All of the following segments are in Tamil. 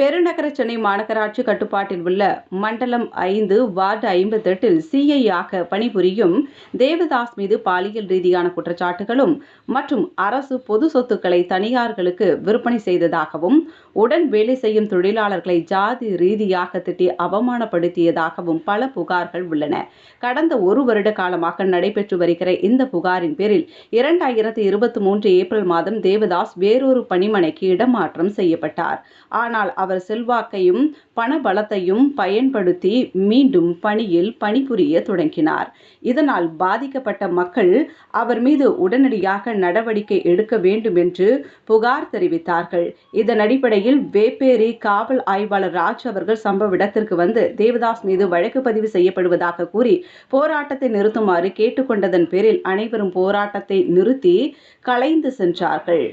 பெருநகர சென்னை மாநகராட்சி கட்டுப்பாட்டில் உள்ள மண்டலம் ஐந்து வார்டு ஐம்பத்தெட்டில் சிஐயாக பணிபுரியும் தேவதாஸ் மீது பாலியல் ரீதியான குற்றச்சாட்டுகளும் மற்றும் அரசு பொது சொத்துக்களை தனியார்களுக்கு விற்பனை செய்ததாகவும் உடன் வேலை செய்யும் தொழிலாளர்களை ஜாதி ரீதியாக திட்டி அவமானப்படுத்தியதாகவும் பல புகார்கள் உள்ளன. கடந்த ஒரு வருட காலமாக நடைபெற்று வருகிற இந்த புகாரின் பேரில் இரண்டாயிரத்தி இருபத்தி மூன்று ஏப்ரல் மாதம் தேவதாஸ் வேறொரு பணிமனைக்கு இடமாற்றம் செய்யப்பட்டார். ஆனால் அவர் செல்வாக்கையும் பணபலத்தையும் பயன்படுத்தி மீண்டும் பணியில் பணிபுரிய தொடங்கினார். இதனால் பாதிக்கப்பட்ட மக்கள் அவர் மீது உடனடியாக நடவடிக்கை எடுக்க வேண்டும் என்று புகார் தெரிவித்தார்கள். இதன் அடிப்படையில் வேப்பேரி காவல் ஆய்வாளர் ராஜ் அவர்கள் சம்பவ இடத்திற்கு வந்து தேவதாஸ் மீது வழக்கு பதிவு செய்யப்படுவதாக கூறி போராட்டத்தை நிறுத்துமாறு கேட்டுக்கொண்டதன் பேரில் அனைவரும் போராட்டத்தை நிறுத்தி கலைந்து சென்றார்கள்.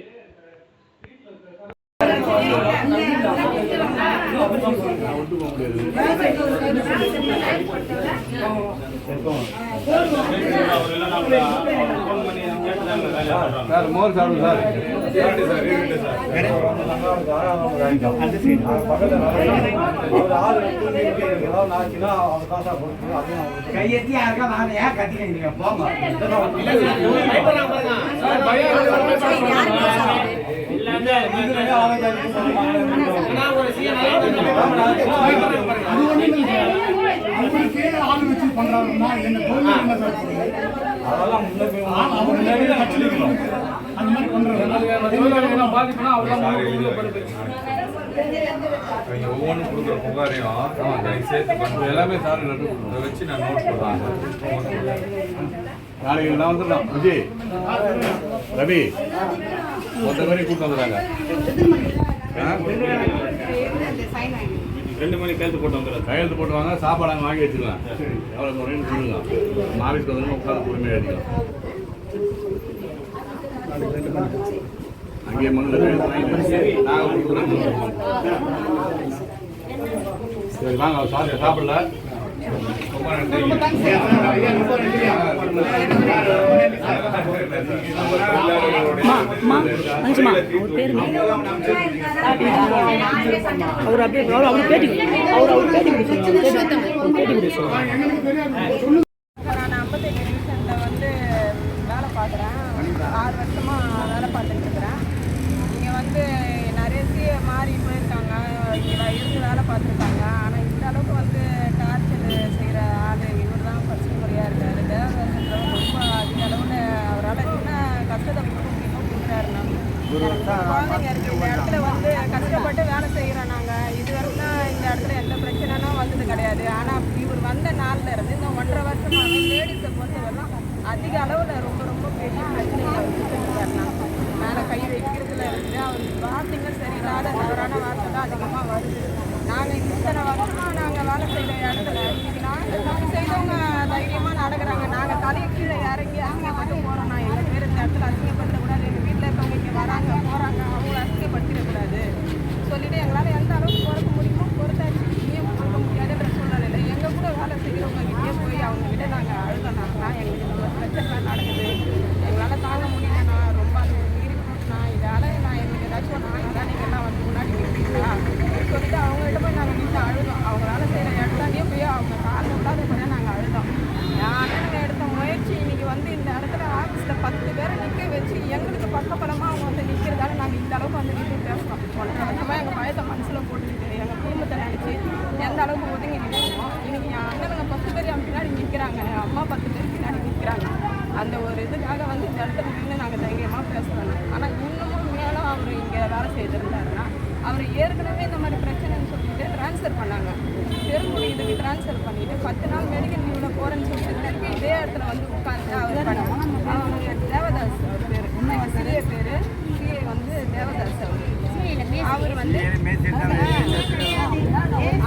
சார் மோர் சாப்பிடு சார். கையெத்தி யாருக்கா நான் ஏன் கத்திக்கிறீங்க போங்க. அவருக்கே என்ன சார் அந்த மாதிரி ஒவ்வொன்றும் கொடுக்குற புகாரையும் சேர்த்து எல்லாமே சார் இதை வச்சு நான் நோட் பண்ணுறேன் நாளைக்கு நான் வந்துடலாம் விஜய் ரவி மொத்த பேரையும் கூட்டு வந்துடுறாங்க ரெண்டு மணி கையெழுத்து போட்டு வந்துடுறேன். கையெழுத்து போட்டு வாங்க சாப்பாடு அங்கே வாங்கி வச்சுக்கலாம் எவ்வளோ முறைன்னு சொல்லுங்க. ஆஃபீஸ்க்கு வந்து உட்காந்து பொறுமையாக அடிக்கலாம் அங்கே மண்ணில் நாங்கள் சரி வாங்க சாப்பிட்டு சாப்பிடல. ரொம்ப நன்றி அவர் அப்படியே அவர் அவர் பேட்டி அவர் அவர் பேட்டி பேட்டி நான் ஐம்பத்தெட்டு டிவிஷனில் வந்து வேலை பார்க்குறேன் ஆறு வருஷமாக வேலை பார்த்துட்டு இருக்கிறேன். இங்கே வந்து நிறைய சிஏ மாறி போயிருக்காங்க. இங்கே இருந்து வேலை பார்த்துருக்காங்க. ஆனால் இந்த அளவுக்கு வந்து டார்ச்சர் செய்கிற ஆள் இவர் தான் ஃபஸ்ட்டு முறையாக இருக்கார் தேவதாசன்றவர் ரொம்ப அதிக அளவில் அவரால் என்ன கஷ்டத்தை கொடுக்க முடியுமோ கொடுக்குறாரு நம்ம குழந்தைங்க இருக்கு இந்த இடத்துல வந்து கஷ்டப்பட்டு வேலை செய்கிறோம் நாங்கள் இது வரைக்கும் இந்த இடத்துல எந்த பிரச்சனைனா வந்தது கிடையாது. ஆனால் இவர் வந்த நாள்ல இருந்து இந்த ஒன்றரை வருஷமாக லேடிஸை பொறுத்தவரைலாம் அதிக அளவில் ரொம்ப ரொம்ப பெரிய பிரச்சனைகளை மேலே கை வைக்கிறதுல இருந்து அவர் வார்த்தைங்க சரியில்லாத தவறான வார்த்தை தான் அதிகமாக வருது. நாங்கள் இத்தனை வருஷமாக நாங்கள் வேலை செய்கிற இடத்துல Thank you.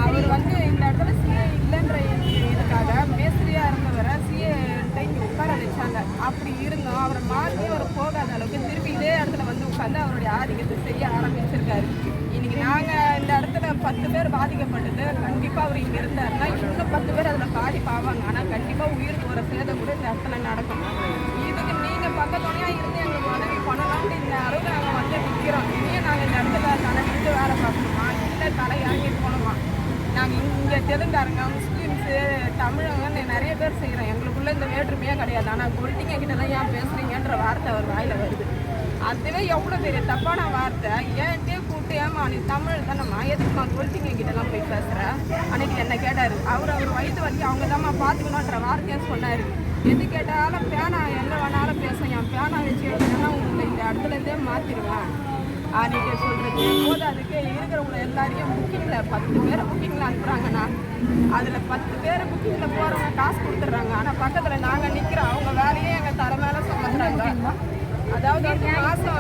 அவர் வந்து அவர் இந்த இடத்துல சிஏ இல்லைன்ற இதுக்காக மேஸ்திரியா இருந்தவரை சிஏ இங்கே உட்கார வச்சாங்க அப்படி இருந்தோம் அவரை மாற்றி அவர் போகாத அளவுக்கு திருப்பி இதே இடத்துல வந்து உட்காந்து அவருடைய ஆதிக்கத்தை செய்ய ஆரம்பிச்சிருக்காரு இன்னைக்கு நாங்கள் இந்த இடத்துல பத்து பேர் பாதிக்கப்பட்டது கண்டிப்பாக அவர் இங்கே இருந்தாருன்னா இன்னும் பத்து பேர் அதில் பாதிப்பாவாங்க ஆனால் கண்டிப்பாக உயிர் போகிற சேதம் கூட இந்த இடத்துல நடக்கும் இதுக்கு நீங்கள் பக்கத்துணையாக இருந்து எங்களுக்கு உதவி பண்ணலாம்னு இந்த அளவுக்கு நாங்கள் வந்து நிற்கிறோம் இனியும் நாங்கள் இந்த இடத்துல தலையிட்டு வேலை பார்க்கணுமா? இல்லை தலை நாங்கள் இங்கே தெலுங்காரங்க முஸ்லீம்ஸு தமிழங்க நிறைய பேர் செய்கிறோம் எங்களுக்குள்ளே இந்த வேற்றுமையே கிடையாது. ஆனால் கொல்ட்டிங்க கிட்ட தான் ஏன் பேசுகிறீங்கன்ற வார்த்தை அவர் வாயில் வருது. அதுவே எவ்வளோ பெரிய தப்பான வார்த்தை. ஏன்ட்டே கூப்பிட்டு ஏமா நீ தமிழ் தானம்மா? எதுக்குமா கொல்ட்டிங்க கிட்டலாம் போய் பேசுகிற அன்னைக்கு என்ன கேட்டார்? அவர் அவர் வயிற்று வரைக்கும் அவங்க தான்மா பார்த்துக்கணுன்ற வார்த்தையை சொன்னார். எது கேட்டாலும் பேனா என்ன வேணாலும் பேசும் என் பேனா வச்சு எழுதுனா உங்களை இந்த இடத்துல இருந்தே மாற்றிடுவேன் அன்னைக்கு சொல்கிறது போது அதுக்கு இருக்கிறவங்க எல்லாரையும் புக்கிங்கில் பத்து பேரை புக்கிங்கில் அனுப்புகிறாங்கண்ணா அதில் பத்து பேர் புக்கிங்கில் போகிறவங்க காசு கொடுத்துட்றாங்க. ஆனால் பக்கத்தில் நாங்கள் நிற்கிறோம் அவங்க வேலையே எங்கள் தர மேலே சுமத்துறாங்க. அதாவது வந்து மாதம்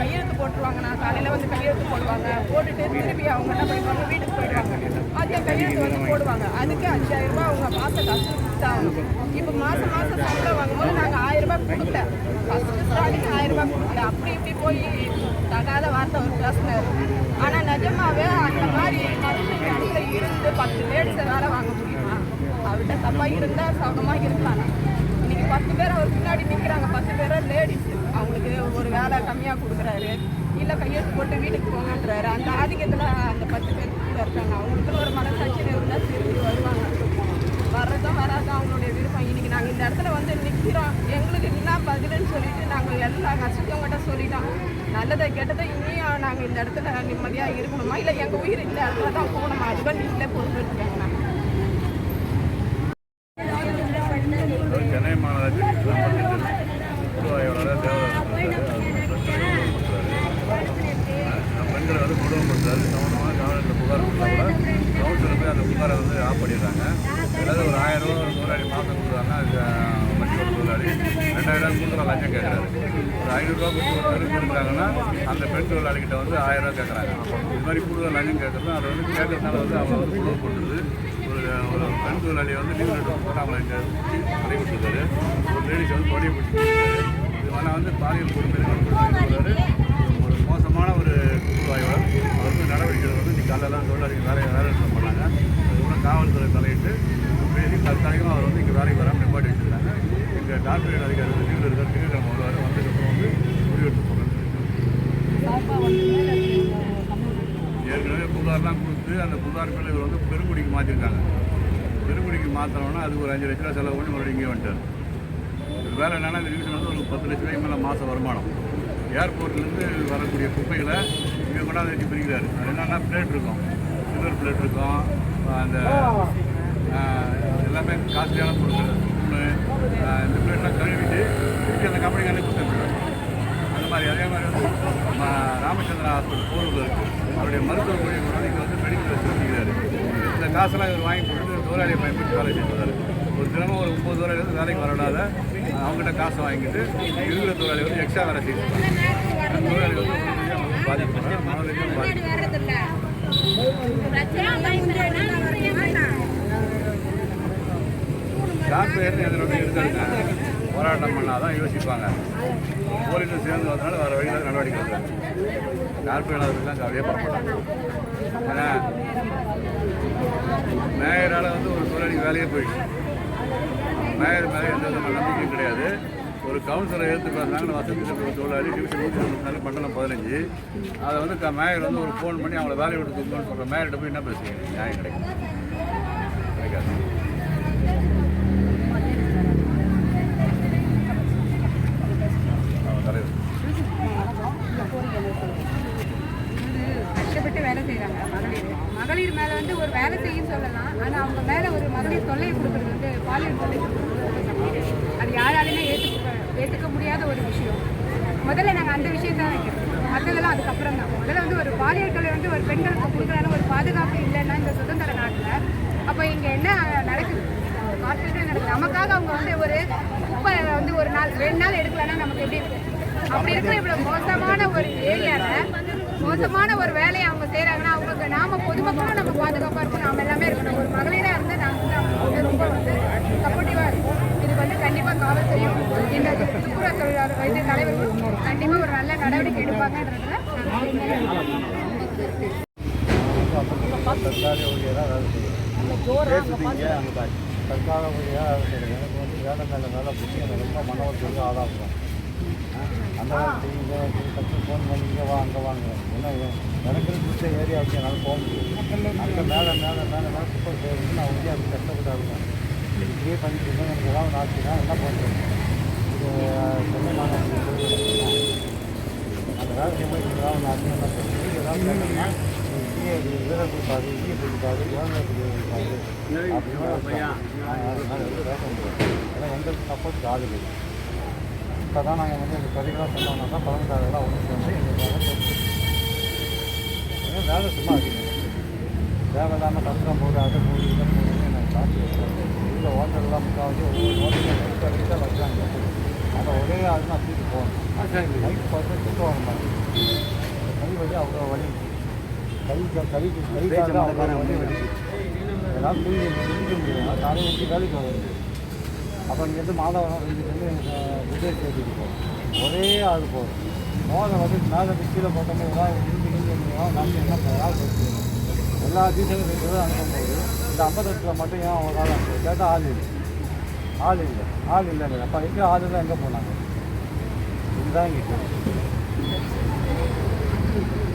கையெழுத்து போட்டுருவாங்கண்ணா. காலையில் வந்து கையெழுத்து போடுவாங்க. போட்டுட்டு திருப்பி அவங்க என்ன பண்ணிடுவாங்க வீட்டுக்கு போயிடுவாங்க. மதியம் கையெழுத்து வந்து போடுவாங்க. அதுக்கு அஞ்சாயிரம் ரூபாய் அவங்க மாத காசு கொடுத்தாங்க இப்போ மாதம் மாதம் சம்பளம் வாங்கும்போது நாங்கள் ஆயிரம் ரூபாய் கொடுக்கல. ஃபஸ்ட்டு ஸ்டார்டிங் ஆயிரம் ரூபாய் கொடுக்கல. அப்படி இப்படி போய் தகாத வார்த்தை ஒரு பேசினார் ஆனால் நிஜமாவே அந்த மாதிரி மனுஷங்க இடத்துல இருந்து பத்து லேடிஸை வேலை வாங்க முடியுமா? அவர்கிட்ட தப்பாக இருந்தால் சௌகமாக இருக்கலாம் இன்னைக்கு பத்து பேர் அவர் பின்னாடி நிற்கிறாங்க பத்து பேரை லேடிஸ் அவங்களுக்கு ஒரு வேலை கம்மியாக கொடுக்குறாரு. இல்லை கையெழுத்து போட்டு வீட்டுக்கு போங்கன்றாரு. அந்த ஆதிக்கத்தில் அந்த பத்து பேர் கூட இருக்காங்க. அவங்களுக்குன்னு ஒரு மனசாட்சி இருந்தால் திரும்பி வருவாங்க. வர்றதும் வராதும் அவங்களுடைய விருப்பம். இன்னைக்கு நாங்கள் இந்த இடத்துல வந்து நிற்கிறோம் எங்களுக்கு என்ன பதிலுன்னு சொல்லிட்டு நாங்கள் எல்லா கஷ்டவங்ககிட்ட சொல்லிட்டோம். நல்லதை கெட்டதை இனியும் நாங்கள் இந்த இடத்துல நிம்மதியாக இருக்கணுமா? இல்லை எங்கள் உயிர் இந்த இடத்துல தான் போகணுமா? அதுதான் நீங்களே பொறுப்பெடுத்துக்கங்கண்ணா சென்னை மாநகராட்சி கூடுவாயோட பெண்களை வந்து குடும்பப்படுத்துறாரு சம்மந்தமாக காவலத்தில் புகார் கொடுத்தா கூட கவுன்சிலர் போய் அந்த புகாரை வந்து ஆஃப் பண்ணிடுறாங்க அதாவது ஒரு ஆயிரம் ரூபா ஒரு தொழிலாளி மாதம் கொடுக்குறாங்க அது வண்டி ஒரு தொழிலாளி ரெண்டாயிரம் கொடுக்குற லஞ்சம் கேட்குறாரு ரூபா கொடுத்து ஒரு பெண் கொடுக்குறாங்கன்னா அந்த பெண் தொழிலாளிகிட்ட வந்து ஆயிரம் ரூபா கேட்குறாங்க. இது மாதிரி கூடுதல் லஞ்சம் கேட்குறது அதை வந்து கேட்கறதுனால வந்து அவங்க வந்து குழு போட்டுருது ஒரு ஒரு பெண் தொழிலாளியை வந்து லீவ் லெட்டர் போட்டு அவங்களை இங்கே விட்டுருக்காரு. ஒரு லேடிஸ் வந்து கொடியை பிடிச்சிருக்காரு இது வந்து பாலியல் கொடுமைகள் ஒரு மோசமான ஒரு குழுவாயோட அவர் வந்து நடவடிக்கை வந்து இன்னைக்கு காலையெல்லாம் தொழிலாளிகள் வேலையை வேலை பண்ணாங்க அதுக்கப்புறம் காவல்துறை தலையிட்டு பேசி தற்காலிகமாக அவர் வந்து இங்கே வேலைக்கு வராமல் நிப்பாட்டி வச்சுருக்காங்க எங்கள் டாக்டர் அதிகாரி வந்து லீவில் இருக்கார் திங்கட்கிழமை வருவார் வந்ததுக்கப்புறம் வந்து முடிவெடுத்து போகிறேன் ஏற்கனவே புகார்லாம் கொடுத்து அந்த புகார் மேலே இவர் வந்து பெருங்குடிக்கு மாற்றிருக்காங்க மாற்றணும்னா அதுக்கு ஒரு அஞ்சு லட்ச ரூபா செலவு பண்ணி மறுபடியும் இங்கே வந்துட்டார். இது வேலை என்னென்னா இந்த டிவிஷன் வந்து ஒரு பத்து லட்ச ரூபாய்க்கு மேலே மாத வருமானம். ஏர்போர்ட்லேருந்து வரக்கூடிய குப்பைகளை இங்கே கொண்டாந்து வச்சு பிரிக்கிறாரு அது என்னென்னா பிளேட் இருக்கும். சில்வர் பிளேட் இருக்கும். அந்த எல்லாமே காஸ்ட்லியான பொருட்கள் ஒன்று இந்த பிளேட்லாம் கழுவிட்டு திருப்பி அந்த கம்பெனிக்கு அனுப்பி கொடுத்துருக்காரு அந்த மாதிரி அதே மாதிரி வந்து நம்ம ராமச்சந்திரா ஹாஸ்பிட்டல் போரூரில் இருக்குது அவருடைய மருத்துவ மொழி இங்கே வந்து மெடிக்கல் வச்சுருக்கிறாரு இந்த காசெல்லாம் இவர் வாங்கி கொடுத்து தொழிலாளியை பயன்படுத்தி வேலை செய்வார் ஒரு தினமும் ஒரு முப்பது தொழிலாளி வந்து வேலைக்கு வரலாத அவங்ககிட்ட காசு வாங்கிட்டு இருக்கிற தொழிலாளி வந்து எக்ஸ்ட்ரா வேலை செய்வாங்க தொழிலாளி வந்து பாதிப்பு மனதிலும் பாதிப்பு. கார்பரேட் எதில் வந்து போராட்டம் பண்ணால் தான் யோசிப்பாங்க. போலீஸும் சேர்ந்து வந்தனால வேறு வழியில் நடவடிக்கை எடுக்கிறாங்க யார் அதுக்கெல்லாம் கவலையே பண்ண ஏன்னா மேயரால் வந்து ஒரு தொழிலாளி வேலையே போயிடுச்சு. மேயர் மேலே எந்த விதமான நம்பிக்கையும் கிடையாது. ஒரு கவுன்சிலரை எடுத்து பேசுனாங்க வசதி இருக்கிற தொழிலாளி டிவிஷன் நூற்றி தொண்ணூற்றி மண்டலம் பதினஞ்சு. அதை வந்து க- மேயர் வந்து ஒரு ஃபோன் பண்ணி அவங்கள வேலையை விட்டு தூக்கணும்னு சொல்கிற மேயர்கிட்ட போய் என்ன பேசுவீங்க? நியாயம் கிடைக்கும் கிடைக்காது ஆமாம், தலைவர் கஷ்டப்பட்டு வேலை செய்கிறாங்க மகளிர் மகளிர் மேலே வந்து ஒரு வேலை செய்யும் சொல்லலாம் ஆனால் அவங்க மேலே ஒரு மகளிர் தொல்லை கொடுக்குறது வந்து பாலியல் தொல்லை கொடுக்குறது வந்து தப்பு. அது யாராலையுமே ஏற்றுக்க ஏற்றுக்க முடியாத ஒரு விஷயம். முதல்ல நாங்கள் அந்த விஷயத்தை தான் வைக்கிறோம் மற்றதெல்லாம் அதுக்கப்புறம் தான். முதல்ல வந்து ஒரு பாலியல் தொல்லை வந்து ஒரு பெண்களுக்கு கொடுக்குறான ஒரு பாதுகாப்பு இல்லைன்னா இந்த சுதந்திர நாட்டில் அப்போ இங்கே என்ன நடக்குது? கார்பரேட் நடக்குது. நமக்காக அவங்க வந்து ஒரு குப்பை வந்து ஒரு நாள் ரெண்டு நாள் எடுக்கலன்னா நமக்கு எப்படி இருக்கு? அப்படி இருக்கிற இவ்வளோ மோசமான ஒரு ஏரியாவில் மோசமான ஒரு வேலையை அவங்க செய்றாங்கன்னா அவங்களுக்கு நாம பொதுமக்களும் நம்ம பாதுகாப்பா இருக்கணும் நாம எல்லாமே இருக்கணும் ஒரு மகளிரா இருந்து நாங்க வந்து அவங்களுக்கு வந்து ரொம்ப வந்து சப்போர்ட்டிவா இருக்கும் இதுக்கு வந்து கண்டிப்பா காவல்துறையும் இந்த துப்புரவு தொழிலாளர் வைத்திய தலைவர்களும் கண்டிப்பா ஒரு நல்ல நடவடிக்கை எடுப்பாங்கன்றதுல தற்காலிக ஊழியராக வேலை செய்யுங்க பேசுறீங்க தற்காலிக ஊழியராக வேலை செய்யுங்க எனக்கு வந்து வேலை மேலே வேலை பிடிச்சி ரொம்ப மன வருத்தத்துக்கு ஆளாகுறேன் அந்த காலத்துல இங்கே டக்கு ஃபோன் பண்ணி வா அங்கே வாங்க ஏன்னா எனக்கு பிடிச்ச ஏரியா வச்சு என்னால் போக முடியும் அங்கே மேலே மேலே மேலே மேலே குப்பை போயிருந்து நான் வந்து கஷ்டப்பட்டு இருக்கேன் இப்படியே பண்ணிட்டு எனக்கு ஏதாவது என்ன இது சென்னை செய்யும்போது ஏதாவது இங்கே அப்படின்னு பேச முடியாது ஏன்னா எங்களுக்கு சப்போர்ட் ஆகுது இல்லை இப்போ தான் நாங்கள் வந்து எங்கள் கதைகளாக சொன்னோம்னா தான் பழங்காலெல்லாம் ஒன்று வந்து எங்களுக்காக வேலை சும்மா அதிகம் தந்திரம் போடு அதை போடு இதை போடுன்னு எனக்கு காசு ஹோட்டல்லாம் முக்காவது ஒவ்வொரு ஹோட்டலில் நெக்ஸ்ட் ஒரே ஆள் நான் தூக்கி போகணும் நைட் பார்த்து சுத்தம் வர மாதிரி கை வலி அவ்வளோ வலி கை கை கைக்காக அவ்வளோ வலி வலி ஏதாவது தூங்கி முடிக்க முடியும் காலையில் வச்சு வேலைக்கு வர வேண்டியது அப்போ இங்கேருந்து மாதவரம் இங்கேருந்து விஜய் சேர்த்துட்டு போகும் ஒரே ஆள் போகும் மோதம் வந்து மேலே கீழே போட்டோமே ஏதாவது இருந்து இருந்து நாங்கள் என்ன பண்ணலாம் எல்லா டீசலும் ரெண்டு பேரும் அனுப்பும்போது இந்த ஐம்பத்தெட்டில் மட்டும் ஏன் ஒரு ஆள் அனுப்புது கேட்டால் ஆள் இல்லை. ஆள் இல்லை. ஆள் இல்லைங்க. அப்போ எங்கே ஆள் இல்லை எங்கே போனாங்க? இதுதான் இங்கே Thank you.